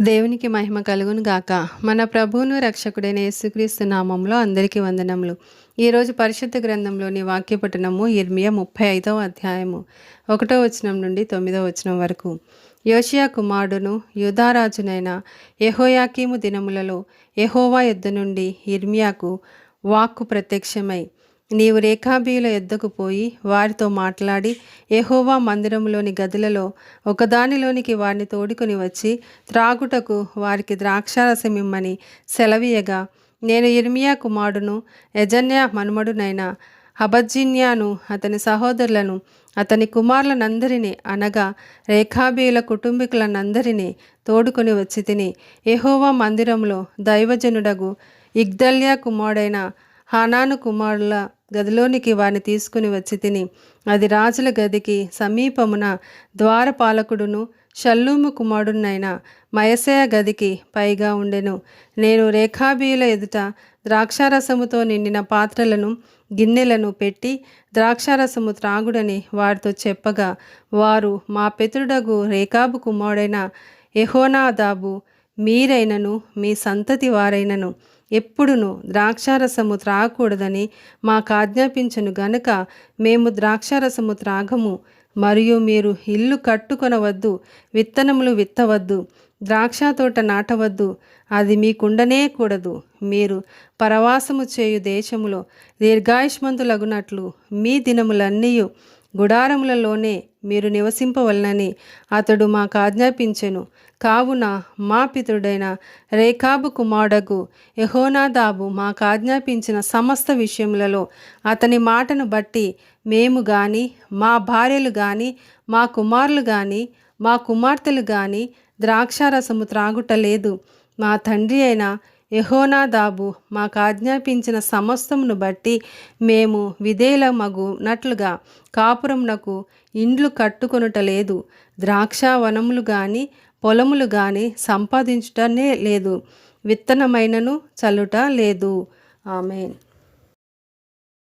దేవునికి మహిమ కలుగును గాక. మన ప్రభువును రక్షకుడైన యేసుక్రీస్తు నామంలో అందరికీ వందనములు. ఈరోజు పరిశుద్ధ గ్రంథంలోని వాక్యపట్టణము ఇర్మియా ముప్పై ఐదవ అధ్యాయము ఒకటో వచనం నుండి తొమ్మిదో వచనం వరకు. యోషియా కుమారుడును యుధారాజునైన యెహోయాకీము దినములలో యహోవా యుద్ధ నుండి ఇర్మియాకు వాక్కు ప్రత్యక్షమై నీవు రేఖాబీయుల ఎద్దకు పోయి వారితో మాట్లాడి ఎహోవా మందిరంలోని గదులలో ఒకదానిలోనికి వారిని తోడుకొని వచ్చి త్రాగుటకు వారికి ద్రాక్షారసమిమ్మని సెలవీయగా. నేను ఇర్మియా కుమారుడును యజన్య మనుమడునైన హబజ్జిన్యాను అతని సహోదరులను అతని కుమారులనందరినీ అనగా రేఖాబీయుల కుటుంబీకులనందరినీ తోడుకొని వచ్చి తిని ఎహోవా మందిరంలో దైవజనుడగు ఇగ్దల్యా కుమారుడైన హానాను కుమారుల గదిలోనికి వారిని తీసుకుని వచ్చి తిని అది రాజుల గదికి సమీపమున ద్వారపాలకుడును షల్లూము కుమారుడునైన మయసేయ గదికి పైగా ఉండెను. నేను రేఖాబీయుల ఎదుట ద్రాక్షారసముతో నిండిన పాత్రలను గిన్నెలను పెట్టి ద్రాక్షారసము త్రాగుడని వారితో చెప్పగా వారు మా పితృడగు రేఖాబు కుమారుడైన ఎహోనాదాబు మీరైనను మీ సంతతి వారైనను ఎప్పుడును ద్రాక్షారసము త్రాగకూడదని మాకు ఆజ్ఞాపించను గనుక మేము ద్రాక్షారసము త్రాగము మరియు మీరు ఇల్లు కట్టుకొనవద్దు విత్తనములు విత్తవద్దు ద్రాక్ష తోట నాటవద్దు అది మీకుండనే కూడదు. మీరు పరవాసము చేయు దేశములో దీర్ఘాయుష్మంతులగునట్లు మీ దినములన్నీ గుడారములలోనే మీరు నివసింపవలనని అతడు మాకు ఆజ్ఞాపించెను. కావున మా పితుడైన రేఖాబు కుమారుడకు యహోనాదాబు మాకు ఆజ్ఞాపించిన సమస్త విషయములలో అతని మాటను బట్టి మేము గాని మా భార్యలు గాని మా కుమారులు గాని మా కుమార్తెలు గాని ద్రాక్షారసము త్రాగుటలేదు. మా తండ్రి అయిన యహోనాదాబు మాకు ఆజ్ఞాపించిన సమస్తమును బట్టి మేము విధేల మగునట్లుగా కాపురమునకు ఇండ్లు కట్టుకొనుట లేదు వనములు గాని పొలములు గాని సంపాదించుటనే లేదు విత్తనమైనను చల్లుట లేదు. ఆమెన్.